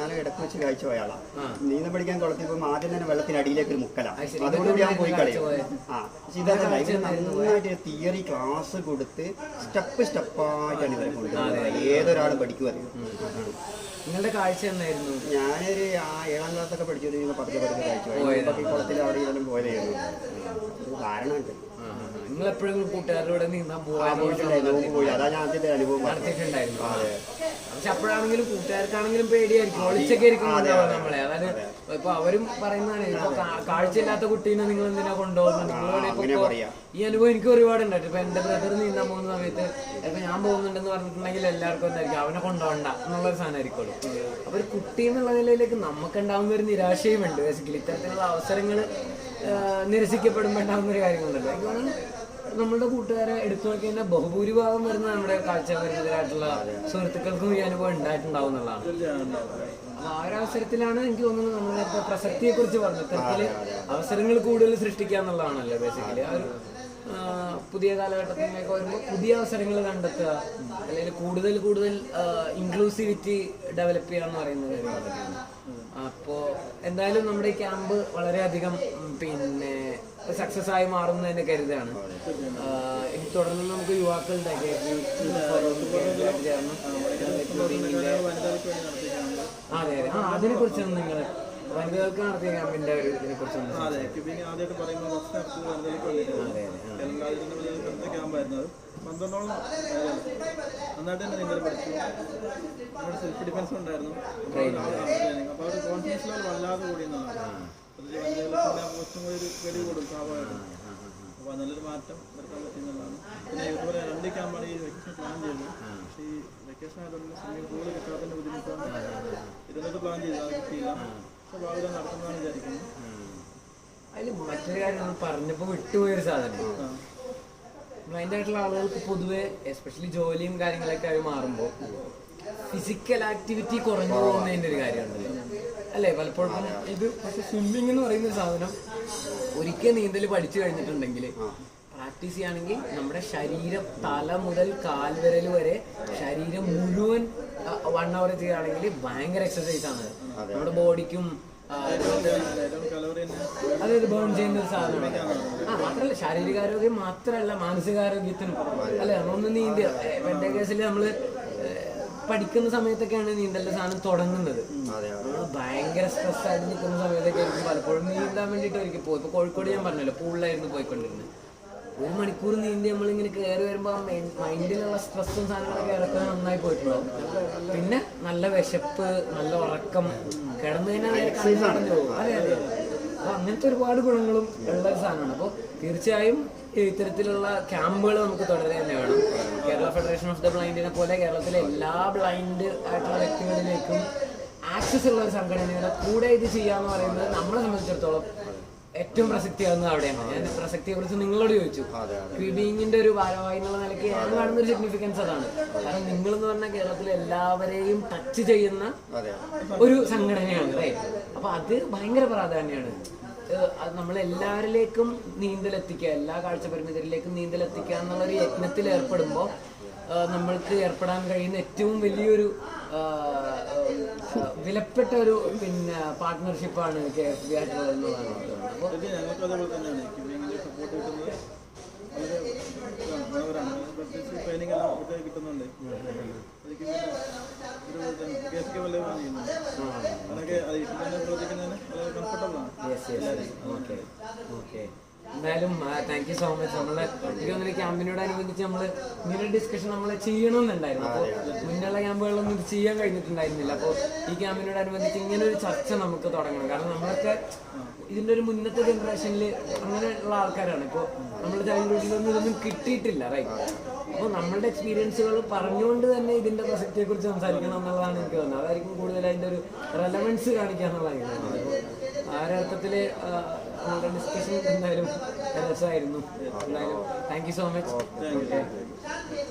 ഞാൻ ഇടയ്ക്ക് വെച്ച് കഴിച്ച പോയാളാ. നീന്തം പഠിക്കാൻ കുളത്തിൽ ആദ്യം തന്നെ വെള്ളത്തിനടിയിലേക്ക് ഒരു മുക്കല. അത് ശരി. അതുകൊണ്ട് ഞാൻ പോയി കളയും ആ പക്ഷെ ഇതല്ല ഇവർ നന്നായിട്ട് തിയറി ക്ലാസ് കൊടുത്ത് സ്റ്റെപ്പ് സ്റ്റെപ്പായിട്ടാണ് ഇവരെ കൊണ്ടുവരുന്നത്. ഏതൊരാളും പഠിക്കും അത് നിങ്ങളുടെ കാഴ്ച എന്നായിരുന്നു? ഞാനൊരു ആ ഏഴാം ക്ലാസ്സൊക്കെ പഠിച്ചു കഴിയുമ്പോൾ പതുക്കെ പതുക്കെ കാഴ്ച പോയി. ഇപ്പൊ ഈ കുളത്തിൽ അവിടെ ഇതെല്ലാം പോയതായിരുന്നു. ഒരു കാരണമുണ്ട്. നിങ്ങൾ എപ്പോഴും കൂട്ടുകാരുടെ നീന്താൻ പോകാൻ പോയിട്ടുണ്ടായിരുന്നു അതാ ഞാൻ ആദ്യത്തെ അനുഭവം. നടത്തിയിട്ടുണ്ടായിരുന്നു. പക്ഷെ അപ്പോഴാണെങ്കിലും കൂട്ടുകാർക്കാണെങ്കിലും പേടിയായിരിക്കും. ഒളിച്ചൊക്കെ ആയിരിക്കും നമ്മളെ. അതായത് ഇപ്പൊ അവരും പറയുന്നതാണ് ഇപ്പൊ കാഴ്ചയില്ലാത്ത കുട്ടീനെ നിങ്ങൾ എന്തിനാ കൊണ്ടുപോകുന്നത്. ഈ അനുഭവം എനിക്ക് ഒരുപാട് ഉണ്ടായിട്ട് ഇപ്പൊ എന്റെ ബ്രദർ നീന്താൻ പോകുന്ന സമയത്ത് ഇപ്പൊ ഞാൻ പോകുന്നുണ്ടെന്ന് പറഞ്ഞിട്ടുണ്ടെങ്കിൽ എല്ലാവർക്കും എന്തായിരിക്കും? അവനെ കൊണ്ടുപോകണ്ട എന്നുള്ളൊരു സാധനമായിരിക്കുള്ളൂ. അപ്പൊ ഒരു കുട്ടി എന്നുള്ള നിലയിലേക്ക് നമുക്ക് ഉണ്ടാകുന്ന ഒരു നിരാശയും ഉണ്ട് ബേസിക്കലി ഇത്തരത്തിലുള്ള അവസരങ്ങൾ നിരസിക്കപ്പെടുമ്പോൾ ഉണ്ടാകുന്ന ഒരു കാര്യങ്ങളുണ്ടല്ലോ. തോന്നുന്നു നമ്മളുടെ കൂട്ടുകാരെ എടുത്തു നോക്കി കഴിഞ്ഞാൽ ബഹുഭൂരിഭാഗം വരുന്ന നമ്മുടെ കാഴ്ചക്കാരെതിരായിട്ടുള്ള സുഹൃത്തുക്കൾക്കും ഈ അനുഭവം ഉണ്ടായിട്ടുണ്ടാവും എന്നുള്ളതാണ്. ആ ഒരു അവസരത്തിലാണ് എനിക്ക് തോന്നുന്നത് നമ്മൾ നേരത്തെ പ്രസക്തിയെ കുറിച്ച് പറഞ്ഞു അവസരങ്ങൾ കൂടുതൽ സൃഷ്ടിക്കുക എന്നുള്ളതാണല്ലോ ബേസിക്കലി ആ ഒരു പുതിയ കാലഘട്ടത്തിലേക്ക് വരുമ്പോൾ പുതിയ അവസരങ്ങൾ കണ്ടെത്തുക. അല്ലെങ്കിൽ കൂടുതൽ കൂടുതൽ ഇൻക്ലൂസിവിറ്റി ഡെവലപ്പ് ചെയ്യുക എന്ന് പറയുന്നത് അപ്പോ അപ്പോൾ എന്തായാലും നമ്മുടെ ക്യാമ്പ് വളരെയധികം പിന്നെ സക്സസ് ആയി മാറുന്നു തന്നെ കരുതാണ് ഇനി തുടർന്ന് നമുക്ക് യുവാക്കളുടെ അതെ അതെ. ആ അതിനെ കുറിച്ചാണ് നിങ്ങൾ വനിതകൾക്ക് നടത്തിയ ക്യാമ്പിന്റെ ഇതിനെ കുറിച്ചാണ് വെറുതെ വരുന്നത്. പന്ത്രണ്ടോളം. നന്നായിട്ട് തന്നെ നീന്തൽ പഠിച്ചു. നമ്മുടെ സെൽഫ് ഡിഫൻസ് ഉണ്ടായിരുന്നു. അപ്പൊ അപ്പോൾ അവർ കോൺഫിഡൻസ് ലെവൽ വല്ലാതെ കൂടി കുറച്ചും കൂടി ഒരു വെടി കൂടും സ്വാഭാവികമായിട്ടും അപ്പോൾ നല്ലൊരു മാറ്റം വരുത്താൻ പറ്റുന്നതാണ് പിന്നെ ഇതുപോലെ രണ്ട് ക്യാമ്പാണ് ഈ വെക്കേഷൻ പ്ലാൻ ചെയ്തത്. പക്ഷേ ഈ വെക്കേഷൻ ആയതുകൊണ്ട് സ്വിമ്മിംഗ് പൂൾ കിട്ടാത്തതിന്റെ ബുദ്ധിമുട്ടാണ് ഇരുന്നിട്ട് പ്ലാൻ ചെയ്തത് അത് കിട്ടിയില്ല. പക്ഷേ ഭാവിയിൽ നടത്തുന്നതാണ് വിചാരിക്കുന്നത് അതിൽ മറ്റൊരു കാര്യം പറഞ്ഞപ്പോ പറഞ്ഞപ്പോൾ വിട്ടുപോയൊരു സാധനം. ബ്ലൈൻഡ് ആയിട്ടുള്ള ആളുകൾക്ക് പൊതുവെ എസ്പെഷ്യലി ജോലിയും കാര്യങ്ങളൊക്കെ ആയി മാറുമ്പോൾ ഫിസിക്കൽ ആക്ടിവിറ്റി കുറഞ്ഞു പോകുന്നതിന്റെ ഒരു കാര്യമുണ്ടല്ലോ അല്ലേ? പലപ്പോഴും ഇത് പക്ഷെ സ്വിമ്മിങ് എന്ന് പറയുന്ന ഒരു സാധനം ഒരിക്കൽ നീന്തൽ പഠിച്ചു കഴിഞ്ഞിട്ടുണ്ടെങ്കിൽ പ്രാക്ടീസ് ചെയ്യുകയാണെങ്കിൽ നമ്മുടെ ശരീരം തല മുതൽ കാൽ വിരൽ വരെ ശരീരം മുഴുവൻ വൺ അവർ ചെയ്യുകയാണെങ്കിൽ ഭയങ്കര എക്സസൈസ് ആണ്. നമ്മുടെ ബോഡിക്കും അതായത് ബേൺ ചെയ്യുന്ന ഒരു സാധനമാണ്. ആ മാത്രമല്ല ശാരീരികാരോഗ്യം മാത്രമല്ല മാനസികാരോഗ്യത്തിനും. അല്ലെ? നമ്മളൊന്ന് നീന്തി എന്റെ കേസിൽ നമ്മൾ പഠിക്കുന്ന സമയത്തൊക്കെയാണ് നീന്തലിന്റെ സാധനം തുടങ്ങുന്നത്. ഭയങ്കര സ്ട്രെസ് ആയിട്ട് നിൽക്കുന്ന സമയത്തൊക്കെ ആയിരിക്കും പലപ്പോഴും നീന്താൻ വേണ്ടിയിട്ട് ഒരിക്കൽ പോയി. ഇപ്പൊ കോഴിക്കോട് ഞാൻ പറഞ്ഞല്ലോ പൂളിലായിരുന്നു പോയിക്കൊണ്ടിരുന്നത്. ഒരു മണിക്കൂർ നീന്തി നമ്മളിങ്ങനെ കയറി വരുമ്പോൾ മൈൻഡിലുള്ള സ്ട്രെസ്സും സാധനങ്ങളൊക്കെ ഇറക്കാൻ നന്നായി പോയിട്ടുണ്ടാവും. പിന്നെ നല്ല വിശപ്പ് നല്ല ഉറക്കം കിടന്നു കഴിഞ്ഞാൽ എക്സസൈസ് ആണല്ലോ അതെ അതെ അപ്പൊ അങ്ങനത്തെ ഒരുപാട് ഗുണങ്ങളും ഉള്ള ഒരു സാധനമാണ്. അപ്പോൾ തീർച്ചയായും ഇത്തരത്തിലുള്ള ക്യാമ്പുകൾ നമുക്ക് തുടരെ തന്നെ വേണം. കേരള ഫെഡറേഷൻ ഓഫ് ദ ബ്ലൈൻഡിനെ പോലെ കേരളത്തിലെ എല്ലാ ബ്ലൈൻഡ് ആയിട്ടുള്ള വ്യക്തികളിലേക്കും ആക്സസ് ഉള്ള ഒരു സംഘടനയുടെ കൂടെ ഇത് ചെയ്യാന്ന് പറയുന്നത് നമ്മളെ സംബന്ധിച്ചിടത്തോളം ഏറ്റവും പ്രസക്തിയാകുന്നത് അവിടെയാണ്. ഞാൻ പ്രസക്തിയെ കുറിച്ച് നിങ്ങളോട് ചോദിച്ചു. ക്യൂബിങ്ങിന്റെ ഒരു ഭാരവാഹി എന്നുള്ള നിലയ്ക്ക് ഞാൻ കാണുന്ന ഒരു സിഗ്നിഫിക്കൻസ് അതാണ്. കാരണം നിങ്ങൾ എന്ന് പറഞ്ഞാൽ കേരളത്തിലെ എല്ലാവരെയും ടച്ച് ചെയ്യുന്ന ഒരു സംഘടനയാണ് അല്ലേ? അപ്പൊ അത് ഭയങ്കര പ്രാധാന്യമാണ്. നമ്മൾ നീന്തൽ എത്തിക്കുക എല്ലാ കാഴ്ചപരിമിതരിലേക്കും നീന്തലെത്തിക്കുക എന്നുള്ള ഒരു യജ്ഞത്തിൽ ഏർപ്പെടുമ്പോൾ നമ്മൾക്ക് ഏർപ്പെടാൻ കഴിയുന്ന ഏറ്റവും വലിയൊരു വിലപ്പെട്ട ഒരു പിന്നെ പാർട്ട്ണർഷിപ്പാണ് കെ എഫ് ബി ആയിട്ടുള്ളത് എന്ന് പറയുന്നത് തോന്നുന്നത്. അപ്പോൾ ഇത് ഞങ്ങൾക്ക് അതേപോലെ തന്നെയാണ്. സപ്പോർട്ട് കിട്ടുന്നത് ട്രെയിനിങ് എല്ലാം കിട്ടുന്നുണ്ട്. ചെയ്യുന്നുണ്ട് അതൊക്കെ അത് പ്രവർത്തിക്കുന്നതിന് വളരെ ഓക്കെ ഓക്കെ എന്തായാലും താങ്ക് യു സോ മച്ച് നമ്മൾ എനിക്ക് തോന്നുന്നു ക്യാമ്പിനോട് അനുബന്ധിച്ച് നമ്മൾ ഇങ്ങനെ ഡിസ്കഷൻ നമ്മൾ ചെയ്യണമെന്നുണ്ടായിരുന്നു. അപ്പോൾ മുന്നുള്ള ക്യാമ്പുകളിലൊന്നും ഇത് ചെയ്യാൻ കഴിഞ്ഞിട്ടുണ്ടായിരുന്നില്ല. അപ്പോൾ ഈ ക്യാമ്പിനോടനുബന്ധിച്ച് ഇങ്ങനെ ഒരു ചർച്ച നമുക്ക് തുടങ്ങണം. കാരണം നമ്മളൊക്കെ ഇതിന്റെ ഒരു മുന്നത്തെ ജനറേഷനിൽ അങ്ങനെയുള്ള ആൾക്കാരാണ്. ഇപ്പോൾ നമ്മൾ ചൈൽഡ്ഹുഡിലൊന്നും ഇതൊന്നും കിട്ടിയിട്ടില്ല റൈറ്റ് അപ്പോൾ നമ്മളുടെ എക്സ്പീരിയൻസുകൾ പറഞ്ഞുകൊണ്ട് തന്നെ ഇതിന്റെ പ്രസക്തിയെ കുറിച്ച് സംസാരിക്കണം എന്നുള്ളതാണ് എനിക്ക് തോന്നുന്നത്. അതായിരിക്കും കൂടുതൽ അതിന്റെ ഒരു റെലവൻസ് കാണിക്കുക എന്നുള്ളതാണ്. അപ്പോൾ നമ്മുടെ ഡിസ്കഷൻ എന്തായാലും രസമായിരുന്നു എന്തായാലും താങ്ക് യു സോ മച്ച്